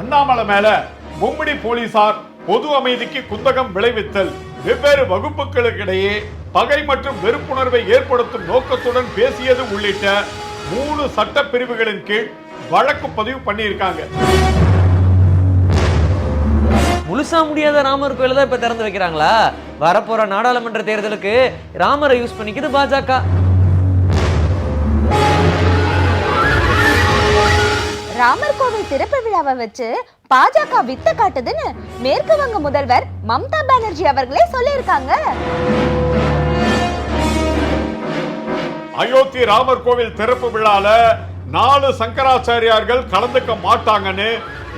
அண்ணாமலை மேல மும்முடி போலீசார் பொது அமைதிக்கு குந்தகம் விளைவித்தல். வெவ்வேறு வகுப்புகளுக்கிடையே பகை மற்றும் வெறுப்புணர்வை ஏற்படுத்தும் நோக்கத்துடன் பேசியது உள்ளிட்ட மூணு சட்ட பிரிவுகளின் கீழ் வழக்கு பதிவு பண்ணியிருக்காங்க. முழுசா முடியாத ராமர் கோயில தான் இப்ப திறந்து வைக்கிறாங்களா? வரப்போற நாடாளுமன்ற தேர்தலுக்கு ராமரை யூஸ் பண்ணிக்குது பாஜக. ராமர் கோவில் திறப்பு விழாவை வச்சு பாஜக வித்த காட்டுதுன்னு மேற்கு வங்க முதல்வர் மம்தா பானர்ஜி அவர்களே சொல்லியிருக்காங்க. அயோத்தி ராமர் கோவில் திறப்பு விழால நாலு சங்கராச்சாரியார்கள் கலந்துக்க மாட்டாங்கன்னு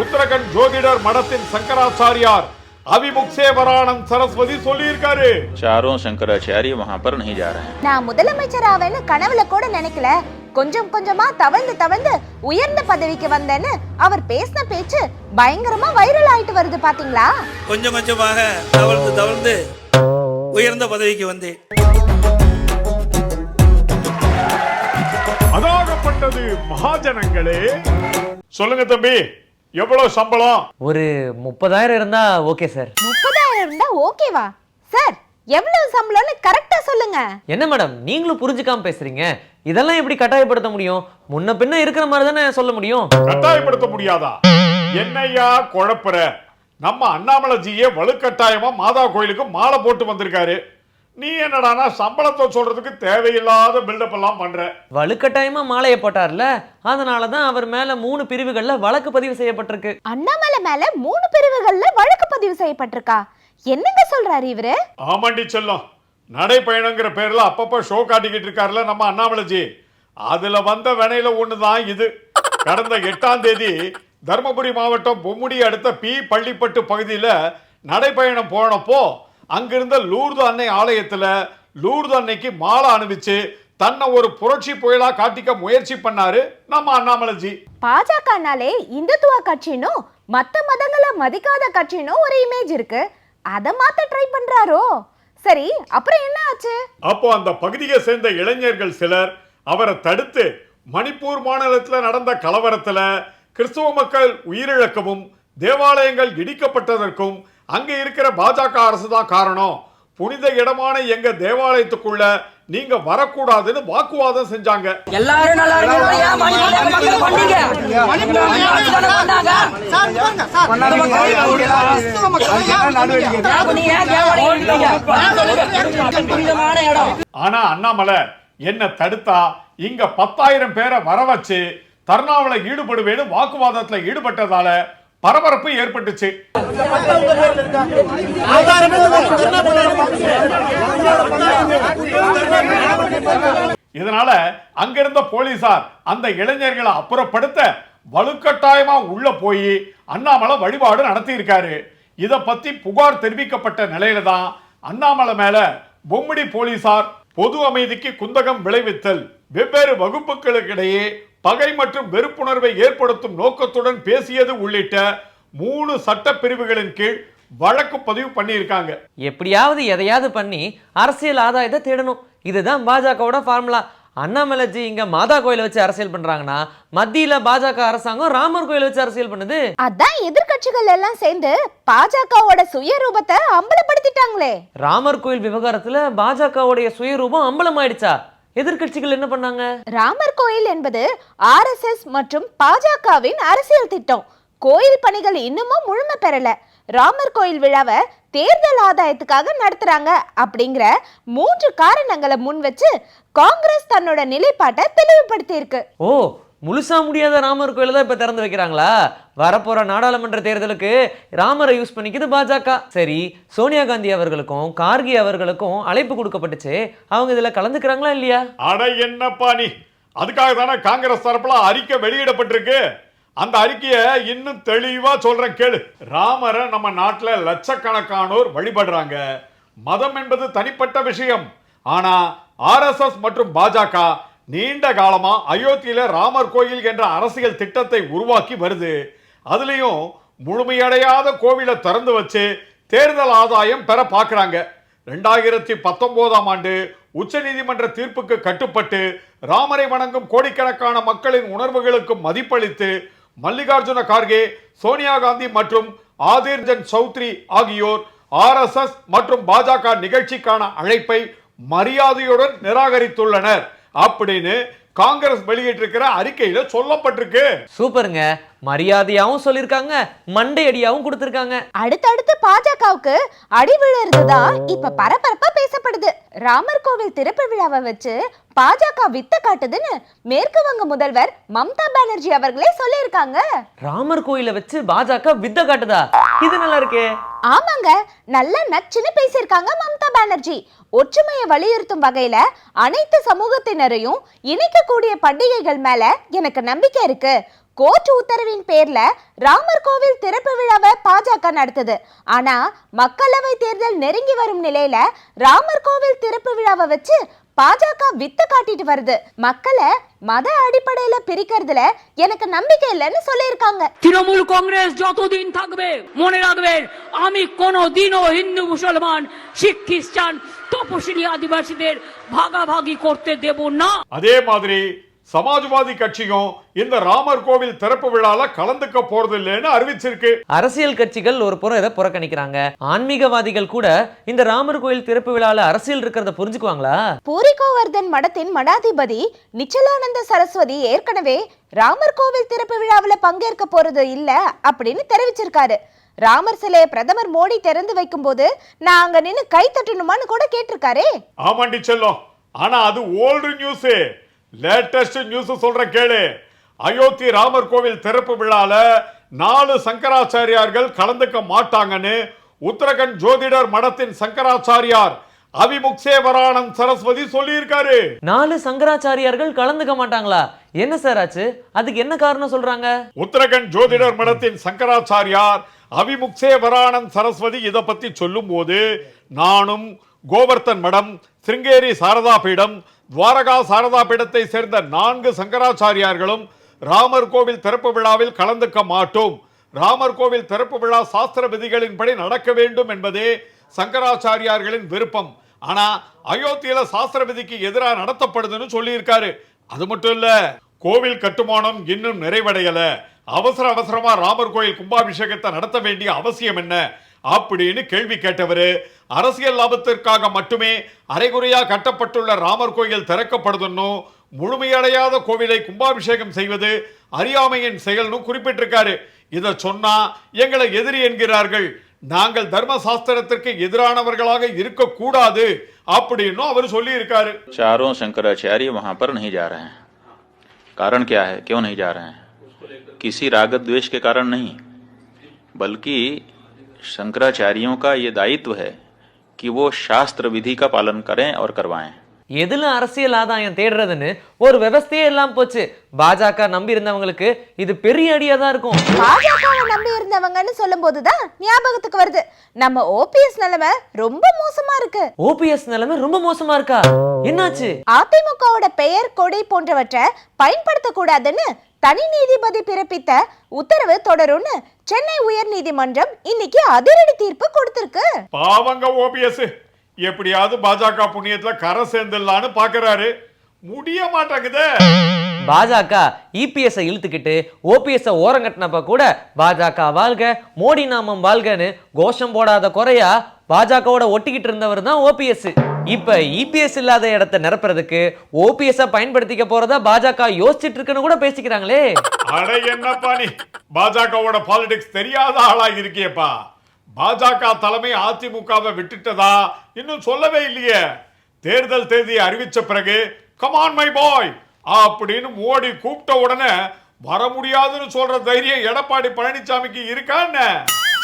உத்தரகண்ட் ஜோதிடர் மடத்தின் சங்கராச்சாரியார் அவிமுக்சேவரானந்த் சரஸ்வதி சொல்லியிருக்காரு चारों शंकराचार्य वहां पर नहीं जा रहे हैं நான் முதலமைச்சர் ஆவேன்னு கனவுல கூட நினைக்கல கொஞ்சம் கொஞ்சமா தவழ்ந்து தவழ்ந்து உயர்ந்த பதவிக்கு வந்தேன்னு அவர் பேசின பேச்சு பயங்கரமா வைரல் ஆயிட்டு வருது பாத்தீங்களா கொஞ்சம் கொஞ்சமாக தவழ்ந்து தவழ்ந்து உயர்ந்த பதவிக்கு வந்தேன் அதாகப்பட்டது மகாஜனங்களே சொல்லுங்க தம்பி எவ்வளவு சம்பளம்? ஒரு முப்பதாயிரம் இருந்தா ஓகே சார். முப்பதாயிரம் இருந்தா ஓகேவா? சார் எவ்வளவு சம்பளம்னு கரெக்டா சொல்லுங்க. என்ன மேடம் நீங்களும் புரிஞ்சுக்காம பேசுறீங்க? இதெல்லாம் எப்படி கட்டாயப்படுத்த முடியும்? முன்ன பின்ன இருக்கிற மாதிரி தானே சொல்ல முடியும்? கட்டாயப்படுத்த முடியாதா? என்னையா குழப்புற? நம்ம அண்ணாமலைஜியே வலுக்கட்டாயமா மாதா கோயிலுக்கு மாலை போட்டு வந்திருக்காரு. நீ என்னடானா சம்பளத்தை சொல்றதுக்கு தேவையில்லாத பில்டப் எல்லாம் பண்ற? வலுக்கட்டாயமா மாலையை போட்டார்ல? அதனால தான் அவர் மேல மூணு பிரிவுகள்ல வழக்கு பதிவு செய்யப்பட்டிருக்கு. அண்ணாமலை மேல மூணு பிரிவுகள்ல வழக்கு பதிவு செய்யப்பட்டிருக்கா? என்னங்க சொல்றாரு இவரு? ஆமாண்டி செல்லம். நடைப்பயணங்கிற பேர்ல அப்பப்ப ஷோ காட்டிக்கிட்டு இருக்காருல நம்ம அண்ணாமலைஜி. அதுல வந்த வினையில ஒண்ணுதான் இது. கடந்த எட்டாம் தேதி தர்மபுரி மாவட்டம் பொம்முடி அடுத்த பி பள்ளிப்பட்டு பகுதியில நடைப்பயணம் போனப்போ அங்கிருந்த லூர்து அன்னை ஆலயத்துல லூர்து அன்னைக்கு மாலை அணிவிச்சு தன்னை ஒரு புரட்சி புயலா காட்டிக்க முயற்சி பண்ணாரு நம்ம அண்ணாமலைஜி. பாஜகனாலே இந்துத்துவ கட்சினும் மத்த மதங்களை மதிக்காத கட்சினும் ஒரு இமேஜ் இருக்கு. அத மாத்த ட்ரை பண்றாரோ? சரி அப்புறம் என்ன ஆச்சு? அப்போ அந்த பகுதியை சேர்ந்த இளைஞர்கள் சிலர் அவரை தடுத்து மணிப்பூர் மாநிலத்தில் நடந்த கலவரத்துல கிறிஸ்துவ மக்கள் உயிரிழக்கவும் தேவாலயங்கள் இடிக்கப்பட்டதற்கும் அங்க இருக்கிற பாஜக அரசு தான் காரணம் புனித இடமான எங்க தேவாலயத்துக்குள்ள நீங்க வரக்கூடாதுன்னு வாக்குவாதம் செஞ்சாங்க எல்லாரும் நல்லா ஆனா அண்ணாமலை என்ன தடுத்தா இங்க பத்தாயிரம் பேரை வர வச்சு தர்ணாவில ஈடுபடுவேன்னு வாக்குவாதத்துல ஈடுபட்டதால பரபரப்பு ஏற்பட்டுச்சு. இதனால அங்கிருந்த போலீசார் அந்த இளைஞர்களை அப்புறப்படுத்த வலுக்கட்டாயமா உள்ள போய் அண்ணாமலை வழிபாடு நடத்தி இருக்காரு இதை பத்தி புகார் தெரிவிக்கப்பட்ட நிலையில தான் அண்ணாமலை மேல பொம்மிடி போலீசார் பொது அமைதிக்கு குந்தகம் விளைவித்தல். வெவ்வேறு வகுப்புகளுக்கிடையே பகை மற்றும் வெறுப்புணர்வை ஏற்படுத்தும் நோக்கத்துடன் பேசியது உள்ளிட்ட மூணு சட்ட பிரிவுகளின் கீழ் வழக்கு பதிவு பண்ணியிருக்காங்க. எப்படியாவது எதையாவது பண்ணி அரசியல் ஆதாயத்தை தேடணும். இதுதான் பாஜகவோட ஃபார்முலா. அண்ணாமலைஜி இங்க மாதா கோயிலை வச்சு அரசியல் பண்றாங்கன்னா மத்தியில பாஜக அரசாங்கம் ராமர் கோயிலை வச்சு அரசியல் பண்ணுது. அதான் எதிர்க்கட்சிகள் எல்லாம் சேர்ந்து பாஜகவோட சுயரூபத்தை அம்பலப்படுத்திட்டாங்களே. ராமர் கோயில் விவகாரத்துல பாஜகவுடைய சுயரூபம் அம்பலமாயிடுச்சா? எதிர்க்கட்சிகள் என்ன பண்ணாங்க? ராமர் கோயில் என்பது ஆர்எஸ்எஸ் மற்றும் பாஜகவின் அரசியல் திட்டம். கோயில் பணிகள் இன்னமும் முழுமை பெறல. ராமர் கோயில் விழாவை தேர்தல் ஆதாயத்துக்காக நடத்துறாங்க அப்படிங்கிற மூன்று காரணங்களை முன் வச்சு காங்கிரஸ் தன்னோட நிலைப்பாட்டை தெளிவுபடுத்தி இருக்கு ஓ முழுசாக முடியாத ராமர் கோயிலை தான் இப்போ திறந்து வைக்கிறாங்களா? வரப்போகிற நாடாளுமன்ற தேர்தலுக்கு ராமரை யூஸ் பண்ணிக்குது பாஜக. சரி சோனியா காந்தி அவர்களுக்கும் கார்கி அவர்களுக்கும் அழைப்பு கொடுக்கப்பட்டுச்சு. அவங்க இதில் கலந்துக்கிறாங்களா இல்லையா? அட என்னப்பா நீ? அதுக்காக தானே காங்கிரஸ் தரப்புல அறிக்கை வெளியிடப்பட்டிருக்கு. அந்த அறிக்கையை இன்னும் தெளிவா சொல்றேன் கேளு. ராமரை நம்ம நாட்டில் லட்சக்கணக்கானோர் வழிபடுறாங்க. மதம் என்பது தனிப்பட்ட விஷயம். ஆனா ஆர்எஸ்எஸ் மற்றும் பாஜக நீண்ட காலமா அயோத்தியில ராமர் கோயில் என்ற அரசியல் திட்டத்தை உருவாக்கி வருது. அதுலயும் முழுமையடையாத கோவிலை திறந்து வச்சு தேர்தல் ஆதாயம் பெற பார்க்குறாங்க ரெண்டாயிரத்தி பத்தொன்பதாம் ஆண்டு உச்சநீதிமன்ற தீர்ப்புக்கு கட்டுப்பட்டு ராமரை வணங்கும் கோடிக்கணக்கான மக்களின் உணர்வுகளுக்கு மதிப்பளித்து மல்லிகார்ஜுன கார்கே சோனியா காந்தி மற்றும் ஆதிர்ஜன் சௌத்ரி ஆகியோர் ஆர்எஸ்எஸ் மற்றும் பாஜக நிகழ்ச்சிக்கான அழைப்பை மரியாதையுடன் நிராகரித்துள்ளனர். அப்படின்னு காங்கிரஸ் வெளியிட்டிருக்கிற அறிக்கையில சொல்லப்பட்டிருக்கு. சூப்பருங்க. மரியாதையாவும் சொல்லியிருக்காங்க மண்டை அடியாவும் கொடுத்துருக்காங்க. அடுத்தடுத்து பாஜகவுக்கு அடி விழுறதுதான் இப்ப பரபரப்பா பேசப்படுது. ராமர் கோவில் திறப்பு விழாவை வச்சு பாஜக வித்த காட்டுதுன்னு மேற்கு வங்க முதல்வர் மம்தா பானர்ஜி அவர்களே சொல்லியிருக்காங்க. ராமர் கோயிலை வச்சு பாஜக வித்த காட்டுதா? இது நல்லா இருக்கே. ஆமாங்க நல்ல நச்சுன்னு பேசியிருக்காங்க மம்தா பானர்ஜி. ஒற்றுமையை வலியுறுத்தும் வகையில அனைத்து சமூகத்தினரையும் இணைக்கக்கூடிய பண்டிகைகள் மேல எனக்கு நம்பிக்கை இருக்கு. கோர்ட் உத்தரவின் பேர்ல ராமர் கோவில் திறப்பு விழாவை பாஜக நடத்துது ஆனா மக்களவை தேர்தல் நெருங்கி வரும் நிலையில ராமர் கோவில் திறப்பு விழாவை வச்சு பாஜக வித்த காட்டிட்டு வருது மக்களை மத அடிப்படையில பிரிக்கிறதுல எனக்கு நம்பிக்கை இல்லைன்னு சொல்லியிருக்காங்க তৃণমূল কংগ্রেস যতদিন থাকবে মনে রাখবেন আমি কোনো দিনও হিন্দু মুসলমান শিখ খ্রিস্টান তপশিলি আদিবাসীদের ভাগাভাগি করতে দেব না அதே மாதிரி சமாஜ்வாதி கட்சியும் இந்த ராமர் கோவில் திறப்பு விழால கலந்துக்க போறது இல்லைன்னு அறிவிச்சிருக்கு. அரசியல் கட்சிகள் ஒரு புறம் இதை புறக்கணிக்கிறாங்க. ஆன்மீகவாதிகள் கூட இந்த ராமர் கோயில் திறப்பு விழால அரசியல் இருக்கிறத புரிஞ்சுக்குவாங்களா? பூரி கோவர்தன் மடத்தின் மடாதிபதி நிச்சலானந்த சரஸ்வதி ஏற்கனவே ராமர் கோவில் திறப்பு விழாவில் பங்கேற்க போறது இல்ல அப்படின்னு தெரிவிச்சிருக்காரு. ராமர் சிலையை பிரதமர் மோடி திறந்து வைக்கும்போது நான் அங்க நின்னு கை தட்டணுமான்னு கூட கேட்டிருக்காரே. ஆமாண்டி செல்லம். ஆனா அது ஓல்டு நியூஸ். லேட்டஸ்ட் நியூஸ் சொல்ற கேளு. அயோத்தி ராமர் கோவில் திறப்பு விழால நாலு சங்கராச்சாரியார்கள் கலந்துக்க மாட்டாங்கன்னு உத்தரகண்ட் ஜோதிடர் மடத்தின் சங்கராச்சாரியார் அபிமுக்சேவரானந்த் சரஸ்வதி சொல்லியிருக்காரு. நாலு சங்கராச்சாரியார்கள் கலந்துக்க மாட்டாங்களா? என்ன சார் ஆச்சு? அதுக்கு என்ன காரணம் சொல்றாங்க? உத்தரகண்ட் ஜோதிடர் மடத்தின் சங்கராச்சாரியார் அபிமுக்சேவரானந்த் சரஸ்வதி இதை பத்தி சொல்லும்போது நானும் கோவர்த்தன் மடம் சிருங்கேரி சாரதா பீடம் துவாரகா சாரதா பீடத்தை சேர்ந்த நான்கு சங்கராச்சாரியார்களும் ராமர் கோவில் திறப்பு விழாவில் கலந்துக்க மாட்டோம். ராமர் கோவில் திறப்பு விழா சாஸ்திர விதிகளின்படி நடக்க வேண்டும் என்பதே சங்கராச்சாரியார்களின் விருப்பம். ஆனா அயோத்தியில சாஸ்திர விதிக்கு எதிராக நடத்தப்படுதுன்னு சொல்லியிருக்காரு. அது மட்டும் இல்ல கோவில் கட்டுமானம் இன்னும் நிறைவடையல. அவசர அவசரமா ராமர் கோயில் கும்பாபிஷேகத்தை நடத்த வேண்டிய அவசியம் என்ன? அப்படின்னு கேள்வி கேட்டவரு அரசியல் லாபத்திற்காக மட்டுமே அரைகுறையா கட்டப்பட்டுள்ள ராமர் கோயில் திறக்கப்படுதுன்னு முழுமையடையாத கோவிலை கும்பாபிஷேகம் செய்வது அறியாமையின் செயல்னு குறிப்பிட்டிருக்காரு இத சொன்னா எங்களை எதிரி என்கிறார்கள் நாங்கள் தர்ம சாஸ்திரத்திற்கு எதிரானவர்களாக இருக்கக்கூடாது அப்படின்னு அவர் சொல்லி இருக்காரு चारों शंकराचार्य वहां पर नहीं जा रहे हैं कारण क्या है क्यों नहीं जा रहे हैं किसी रागत द्वेष के कारण नहीं बल्कि शंकराचार्यों का ये दायित्व है कि वो शास्त्र विधि का पालन करें और करवाएं எதுல அரசியல் ஆதாயம் தேடுறதுன்னு ஒரு விவஸ்தையே இல்லாம போச்சு பாஜக நம்பி இருந்தவங்களுக்கு இது பெரிய அடியா தான் இருக்கும் பாஜகவை நம்பி இருந்தவங்கன்னு சொல்லும் போதுதான் ஞாபகத்துக்கு வருது நம்ம ஓபிஎஸ் நிலைமை ரொம்ப மோசமா இருக்கு ஓபிஎஸ் நிலைமை ரொம்ப மோசமா இருக்கா என்னாச்சு அதிமுகவோட பெயர் கொடை போன்றவற்றை பயன்படுத்தக்கூடாதுன்னு தனி நீதிபதி பிறப்பித்த உத்தரவு தொடரும்னு சென்னை உயர்நீதிமன்றம் இன்னைக்கு அதிரடி தீர்ப்பு கொடுத்திருக்கு. பாவங்க ஓபிஎஸ். எப்படியாவது பாஜக புண்ணியத்துல கரை சேர்ந்துடலான்னு பாக்குறாரு. முடிய மாட்டேங்குதே. பாஜக இபிஎஸ் இழுத்துக்கிட்டு ஓபிஎஸ் ஓரங்கட்டினப்ப கூட பாஜக வாழ்க மோடி நாமம் வாழ்கன்னு கோஷம் போடாத குறையா பாஜகவோட ஒட்டிக்கிட்டு இருந்தவர் தான் ஓபிஎஸ். இப்போ இபிஎஸ் இல்லாத இடத்தை நிரப்புறதுக்கு ஓபிஎஸ் பயன்படுத்திக்க போறதா பாஜக யோசிச்சுட்டு இருக்குன்னு கூட பேசிக்கிறாங்களே. அட என்னப்பா நீ? பாஜகவோட பாலிடிக்ஸ் தெரியாத ஆளா இருக்கியப்பா. பாஜக தலைமை அதிமுகவை விட்டுட்டதா? இன்னும் சொல்லவே இல்லையே. தேர்தல் தேதி அறிவிச்ச பிறகு கமான் மை பாய் அப்படின்னு மோடி கூப்பிட்ட உடனே வர முடியாதுன்னு சொல்ற தைரியம் எடப்பாடி பழனிசாமிக்கு இருக்கா என்ன?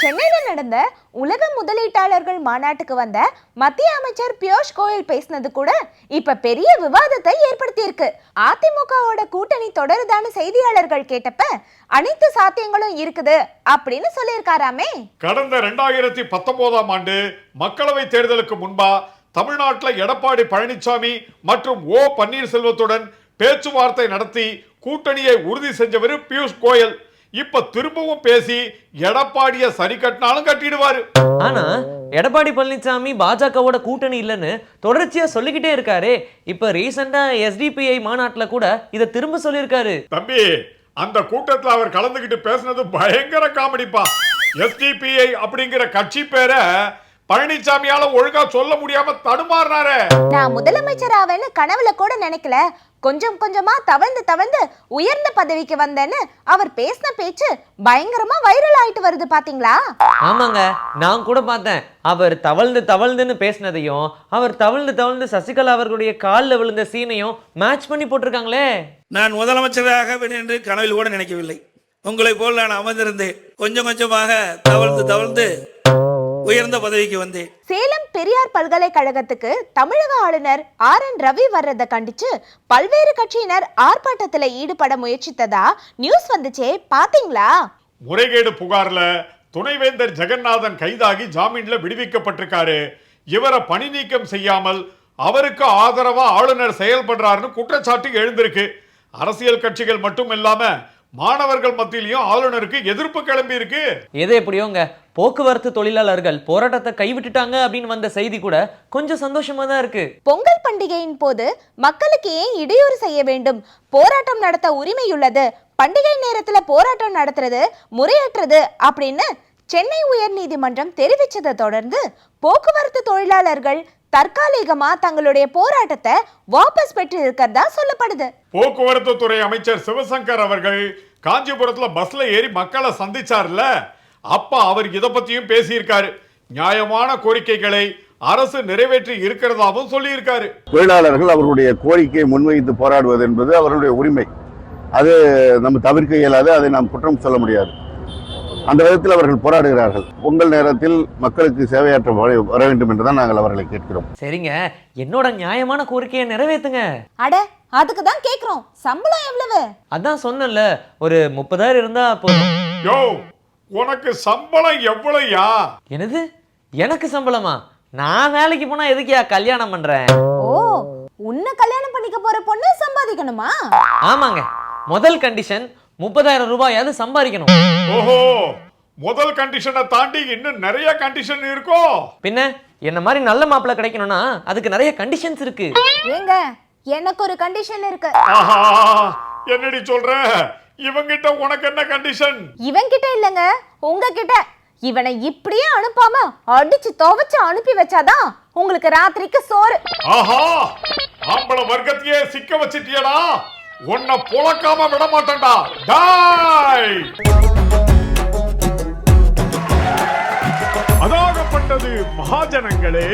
சென்னையில் நடந்த உலக முதலீட்டாளர்கள் மாநாட்டுக்கு வந்த மத்திய அமைச்சர் பியூஷ் கோயல் பேசினது கூட இப்ப பெரிய விவாதத்தை ஏற்படுத்தியிருக்கு. அதிமுகவோட கூட்டணி தொடருதான்னு செய்தியாளர்கள் கேட்டப்ப அனைத்து சாத்தியங்களும் இருக்குது அப்படின்னு சொல்லியிருக்காராமே. கடந்த ரெண்டாயிரத்தி பத்தொன்பதாம் ஆண்டு மக்களவை தேர்தலுக்கு முன்பா தமிழ்நாட்டில் எடப்பாடி பழனிசாமி மற்றும் ஓ பன்னீர்செல்வத்துடன் பேச்சுவார்த்தை நடத்தி கூட்டணியை உறுதி செஞ்சவர் பியூஷ் கோயல். இப்ப திரும்பவும் பேசி எடப்பாடிய சரி கட்டினாலும் கட்டிடுவாரு. ஆனா எடப்பாடி பழனிசாமி பாஜகவோட கூட்டணி இல்லைன்னு தொடர்ச்சியா சொல்லிக்கிட்டே இருக்காரு. இப்ப ரீசெண்டா எஸ்டிபிஐ மாநாட்டுல கூட இதை திரும்ப சொல்லியிருக்காரு. தம்பி அந்த கூட்டத்துல அவர் கலந்துகிட்டு பேசுனது பயங்கர காமெடிப்பா. எஸ்டிபிஐ அப்படிங்கிற கட்சி பேரை பழனிசாமியால ஒழுங்கா சொல்ல முடியாம தடுமாறினாரே. நான் முதலமைச்சர் ஆவேன்னு கனவுல கூட நினைக்கல. கொஞ்சம் கொஞ்சமா தவழ்ந்து தவழ்ந்து உயர்ந்த பதவிக்கு வந்தேன்னு அவர் பேசின பேச்சு பயங்கரமா வைரல் ஆயிட்டு வருது பாத்தீங்களா? ஆமாங்க. நான் கூட பார்த்தேன். அவர் தவழ்ந்து தவழ்ந்துன்னு பேசினதையும் அவர் தவழ்ந்து தவழ்ந்து சசிகலா அவர்களுடைய காலில் விழுந்த சீனையும் மேட்ச் பண்ணி போட்டிருக்காங்களே. நான் முதலமைச்சராக என்று கனவில் கூட நினைக்கவில்லை. உங்களைப் போல் நான் அமர்ந்திருந்தேன் கொஞ்சம் கொஞ்சமாக தவழ்ந்து தவழ்ந்து உயர்ந்த பதவிக்கு வந்தேன். சேலம் பெரியார் பல்கலைக்கழகத்துக்கு தமிழக ஆளுநர் ஆர் என் ரவி வர்றதை கண்டிச்சு பல்வேறு கட்சியினர் ஆர்ப்பாட்டத்துல ஈடுபட முயற்சித்ததா நியூஸ் வந்துச்சே பாத்தீங்களா? முறைகேடு புகார்ல துணைவேந்தர் ஜெகநாதன் கைதாகி ஜாமீன்ல விடுவிக்கப்பட்டிருக்காரு. இவரை பணி நீக்கம் செய்யாமல் அவருக்கு ஆதரவா ஆளுநர் செயல்படுறாருன்னு குற்றச்சாட்டு எழுந்திருக்கு. அரசியல் கட்சிகள் மட்டும் இல்லாம மாணவர்கள் மத்தியிலையும் ஆளுநருக்கு எதிர்ப்பு கிளம்பி இருக்கு. எது எப்படியோங்க? போக்குவரத்து தொழிலாளர்கள் போராட்டத்தை கைவிட்டுட்டாங்க அப்படின்னு வந்த செய்தி கூட கொஞ்சம் சந்தோஷமா தான் இருக்கு. பொங்கல் பண்டிகையின் போது மக்களுக்கு ஏன் இடையூறு செய்ய வேண்டும்? போராட்டம் நடத்த உரிமையுள்ளது பண்டிகை நேரத்துல போராட்டம் நடத்துறது முறையற்றது அப்படின்னு சென்னை உயர்நீதிமன்றம் தெரிவிச்சதை தொடர்ந்து போக்குவரத்து தொழிலாளர்கள் தற்காலிகமா தங்களுடைய போராட்டத்தை வாபஸ் பெற்று இருக்கிறதா சொல்லப்படுது. போக்குவரத்து துறை அமைச்சர் சிவசங்கர் அவர்கள் காஞ்சிபுரத்துல பஸ்ல ஏறி மக்களை சந்திச்சார்ல. அப்ப அவர் இத பத்தியும் பேசியிருக்காரு. நியாயமான கோரிக்கைகளை அரசு நிறைவேற்றி இருக்கிறதாவும் சொல்லியிருக்காரு. தொழிலாளர்கள் அவர்களுடைய கோரிக்கையை முன்வைத்து போராடுவது என்பது அவர்களுடைய உரிமை. அது நம்ம தவிர்க்க இயலாது அதை நாம் குற்றம் சொல்ல முடியாது. அந்த விதத்தில் அவர்கள் போராடுகிறார்கள். பொங்கல் நேரத்தில் மக்களுக்கு சேவையாற்ற வர- வேண்டும் என்றுதான் நாங்கள் அவர்களை கேட்கிறோம். சரிங்க. என்னோட நியாயமான கோரிக்கையை நிறைவேத்துங்க. அட அதுக்கு தான் கேக்குறோம் சம்பளம் எவ்வளவு? அதான் சொன்னேன்ல ஒரு முப்பதாயிரம் இருந்தா போதும். யோ உனக்கு சம்பளம் எவ்வளவுயா? என்னது? எனக்கு சம்பளமா? நான் வேலைக்கு போனா எதுக்குயா கல்யாணம் பண்றேன்? ஓ உன்னை கல்யாணம் பண்ணிக்க போற பொண்ணு சம்பாதிக்கணுமா? ஆமாங்க. முதல் கண்டிஷன் முப்பதாயிரம் ரூபாயாவது சம்பாதிக்கணும். ஓஹோ முதல் கண்டிஷனை தாண்டி இன்னும் நிறைய கண்டிஷன் இருக்கோ? பின்ன என்ன மாதிரி நல்ல மாப்பிள்ளை கிடைக்கணும்னா அதுக்கு நிறைய கண்டிஷன்ஸ் இருக்கு. ஏங்க எனக்கு ஒரு கண்டிஷன் இருக்கு. ஆஹா என்னடி சொல்ற? இவங்கிட்ட உனக்கு என்ன கண்டிஷன் இவன்கிட்ட இல்லைங்க உங்ககிட்ட. இவனை இப்படியே அனுப்பாம அடிச்சு துவைச்சு அனுப்பி வச்சாதான் உங்களுக்கு ராத்திரிக்கு சோறு. ஆஹா ஆம்பள வர்க்கத்தையே சிக்க வச்சிட்டியடா. உன்னை புழக்காம விட மாட்டேன்டா டாய் அதாகப்பட்டது மகாஜனங்களே.